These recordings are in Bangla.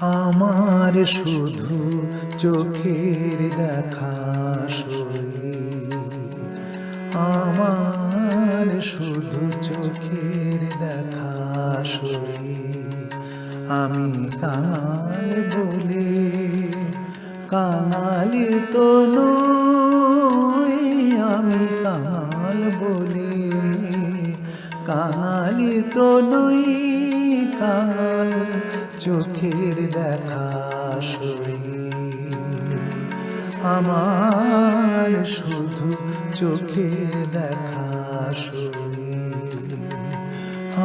আমার শুধু চোখের দেখা সই। আমার শুধু চোখের দেখা সই। আমি কাঙাল বলে কাঙালি তো আমি কাঙাল বলে কাঙালি তো নই, কাঙাল চোখের দেখা আমার শুধু চোখের দেখা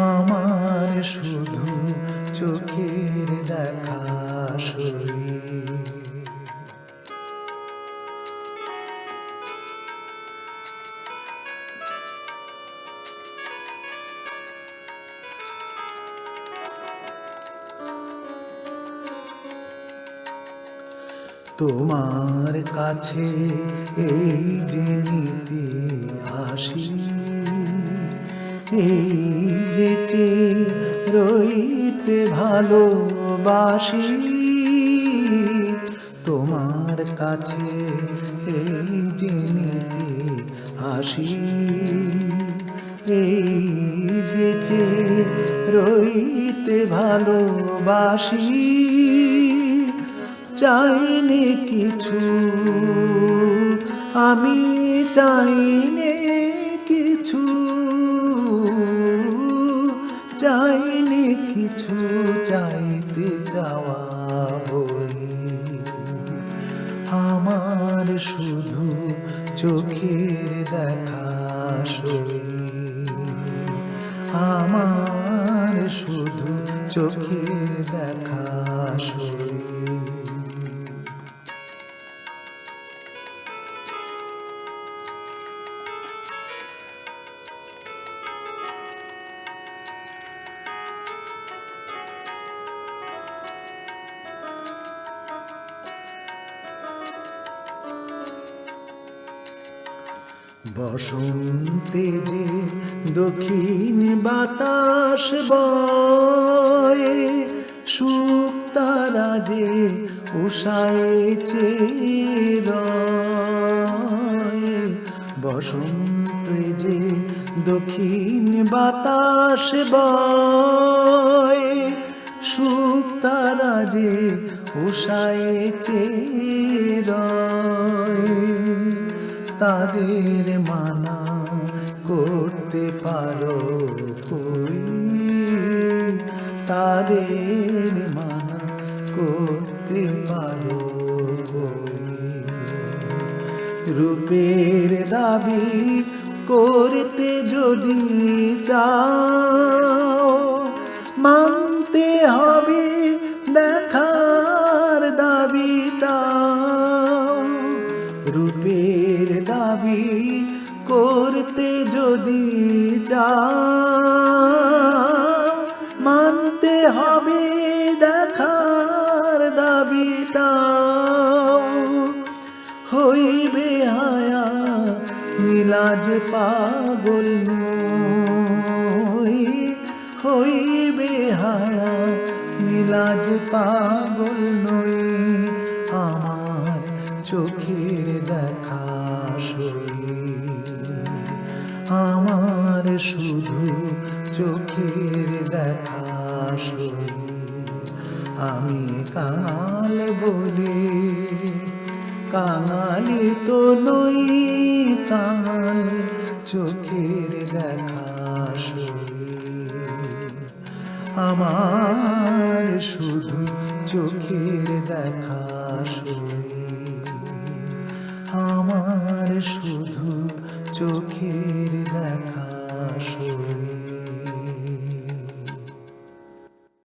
আমার শুধু চোখের দেখা তোমার কাছে এই যে নিতে আসি, এই যে রইতে ভালোবাসি, তোমার কাছে এই যে নিতে আসি, এই যে রইতে ভালোবাসি। চাইনি কিছু। আমি চাইনি কিছু। চাইনি কিছু চাইতে যাওয়া আমার শুধু চোখের দেখা সই। আমার শুধু চোখের দেখা সই। বসন্তে যে দক্ষিণ বাতাস বয়ে, সুখ যে উষায়েছে বসন্তে যে দক্ষিণ বাতাস বয়ে, সুখ তারা যে উষায়েছে রয়। তাদের মানা করতে পারো কই তাদের মানা করতে পারো রূপের দাবি করতে যদি চাও, মানতে হবে দেখার দাবিটা রূপের যদি চাও মানতে হবে দেখার দাবিটাও হইবে হায়া, নীলাজ পাগল হইবে হায়া, নীলাজ পাগল নই। আমার শুধু চোখের দেখা সই আমি কাঙাল বলে, কাঙালি তো নই, কাঙাল চোখের দেখা আমার শুধু চোখের দেখা আমার শুধু চোখের দেখা শুরু